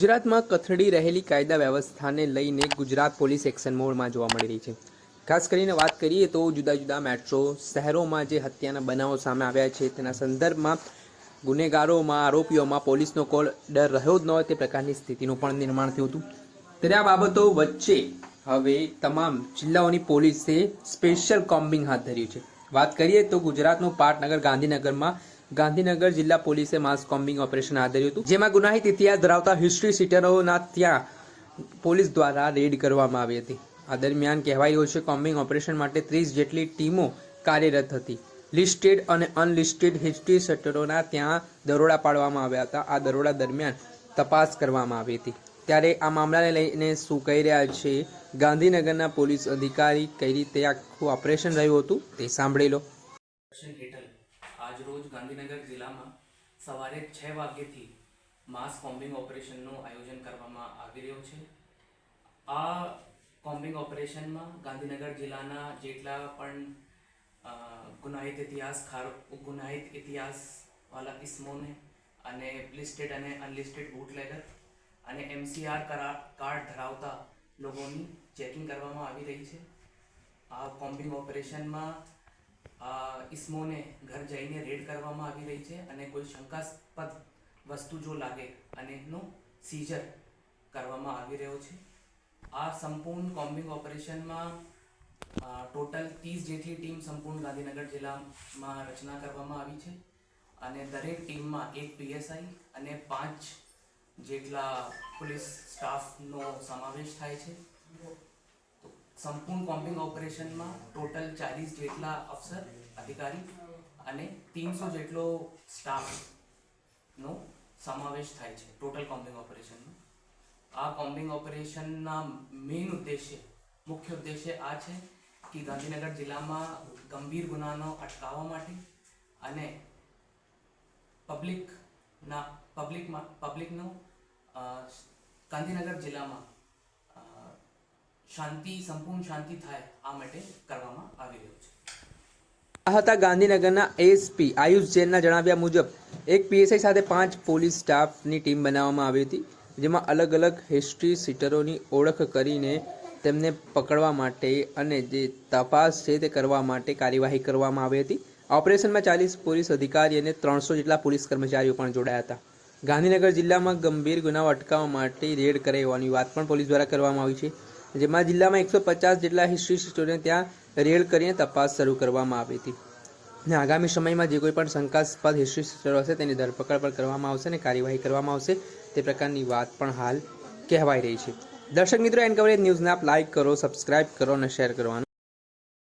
ગુજરાતમાં કથળી રહેલી કાયદા વ્યવસ્થાને લઈને ગુજરાત પોલીસ એક્શન મોડમાં જોવા મળી રહી છે. ખાસ કરીને વાત કરીએ તો જુદા જુદા મેટ્રો શહેરોમાં જે હત્યાના બનાવો સામે આવ્યા છે, તેના સંદર્ભમાં ગુનેગારોમાં, આરોપીઓમાં પોલીસનો કોલ ડર રહ્યો જ ન હોય તે પ્રકારની સ્થિતિનું પણ નિર્માણ થયું હતું. ત્યારે આ બાબતો વચ્ચે હવે તમામ જિલ્લાઓની પોલીસે સ્પેશિયલ કોમ્બિંગ હાથ ધર્યું છે. વાત કરીએ તો ગુજરાતનું પાટનગર ગાંધીનગરમાં ગાંધીનગર જિલ્લા પોલીસે માસ કોમ્બિંગ ઓપરેશન ધર્યું હતું, જેમાં ગુનાહિત ઇતિહાસ ધરાવતા હિસ્ટ્રી સીટરોના ત્યાં પોલીસ દ્વારા રેડ કરવામાં આવી હતી. આ દરમિયાન કહેવાય રહ્યું છે, કોમ્બિંગ ઓપરેશન માટે ત્રીસ જેટલી ટીમો કાર્યરત હતી. લિસ્ટેડ અને અનલિસ્ટેડ હિસ્ટ્રી સેટરોના ત્યાં દરોડા પાડવામાં આવ્યા હતા. આ દરોડા દરમિયાન તપાસ કરવામાં આવી હતી. ત્યારે આ મામલાને લઈને શું કહી રહ્યા છે? ગાંધીનગરના પોલીસ અધિકારી કઈ રીતે આખું ઓપરેશન રહ્યું હતું તે સાંભળી લો. આજરોજ ગાંધીનગર જિલ્લામાં સવારે છ વાગ્યેથી માસ કોમ્બિંગ ઓપરેશનનું આયોજન કરવામાં આવી રહ્યું છે. આ કોમ્બિંગ ઓપરેશનમાં ગાંધીનગર જિલ્લાના જેટલા પણ ગુનાહિત ઇતિહાસ ખાર, ગુનાહિત ઇતિહાસવાળા ઇસમોને અને લિસ્ટેડ અને અનલિસ્ટેડ બૂટલેગર અને એમસીઆર કાર્ડ ધરાવતા લોકોની ચેકિંગ કરવામાં આવી રહી છે. આ કોમ્બિંગ ઓપરેશનમાં ઇસમોને ઘર જઈને રેડ કરવામાં આવી રહી છે અને કોઈ શંકાસ્પદ વસ્તુ જો લાગે અને એનું સીઝર કરવામાં આવી રહ્યો છે. આ સંપૂર્ણ કોમ્બિંગ ઓપરેશનમાં ટોટલ ત્રીસ જેટલી ટીમ સંપૂર્ણ ગાંધીનગર જિલ્લામાં રચના કરવામાં આવી છે અને દરેક ટીમમાં એક પીએસઆઈ અને પાંચ જેટલા પોલીસ સ્ટાફનો સમાવેશ થાય છે. સંપૂર્ણ કોમ્બિંગ ઓપરેશનમાં ટોટલ ચાલીસ જેટલા અફસર, અધિકારી અને તીનસો જેટલો સ્ટાફનો સમાવેશ થાય છે ટોટલ કોમ્બિંગ ઓપરેશનનો. આ કોમ્બિંગ ઓપરેશનના મેઇન ઉદ્દેશ્ય, મુખ્ય ઉદ્દેશ્ય આ છે કે ગાંધીનગર જિલ્લામાં ગંભીર ગુનાનો અટકાવવા માટે અને પબ્લિકના પબ્લિકમાં પબ્લિકનો ગાંધીનગર જિલ્લામાં શાંતિ, સંપૂર્ણ શાંતિ થાય આ માટે કરવામાં આવી રહ્યું છે. હતા ગાંધીનગરના એસપી આયુષ જૈનના જણાવ્યા મુજબ, એક પીએસઆઈ સાથે પાંચ પોલીસ સ્ટાફની ટીમ બનાવવામાં આવી હતી, જેમાં અલગ અલગ હિસ્ટ્રી સીટરોની ઓળખ કરીને તેમને પકડવા માટે અને જે તપાસ છે તે કરવા માટે કાર્યવાહી કરવામાં આવી હતી. ઓપરેશનમાં ચાલીસ પોલીસ અધિકારી અને ત્રણસો જેટલા પોલીસ કર્મચારીઓ પણ જોડાયા હતા. ગાંધીનગર જિલ્લામાં ગંભીર ગુનાઓ અટકાવવા માટે રેડ કરાવવાની વાત પણ પોલીસ દ્વારા કરવામાં આવી છે. જેમાં જિલ્લામાં એકસો પચાસ જેટલા હિસ્ટ્રી સ્ટુડન્ટને ત્યાં રેડ કરીને તપાસ શરૂ કરવામાં આવી હતી. અને આગામી સમયમાં જે કોઈ પણ શંકાસ્પદ હિસ્ટ્રી સ્ટુડન્ટ હશે તેની ધરપકડ પણ કરવામાં આવશે અને કાર્યવાહી કરવામાં આવશે. તે પ્રકારની વાત પણ હાલ કહેવાઈ રહી છે. દર્શક મિત્રો એન કવરેજ ન્યૂઝને આપ લાઇક કરો સબસ્ક્રાઇબ કરો અને શેર કરવાનું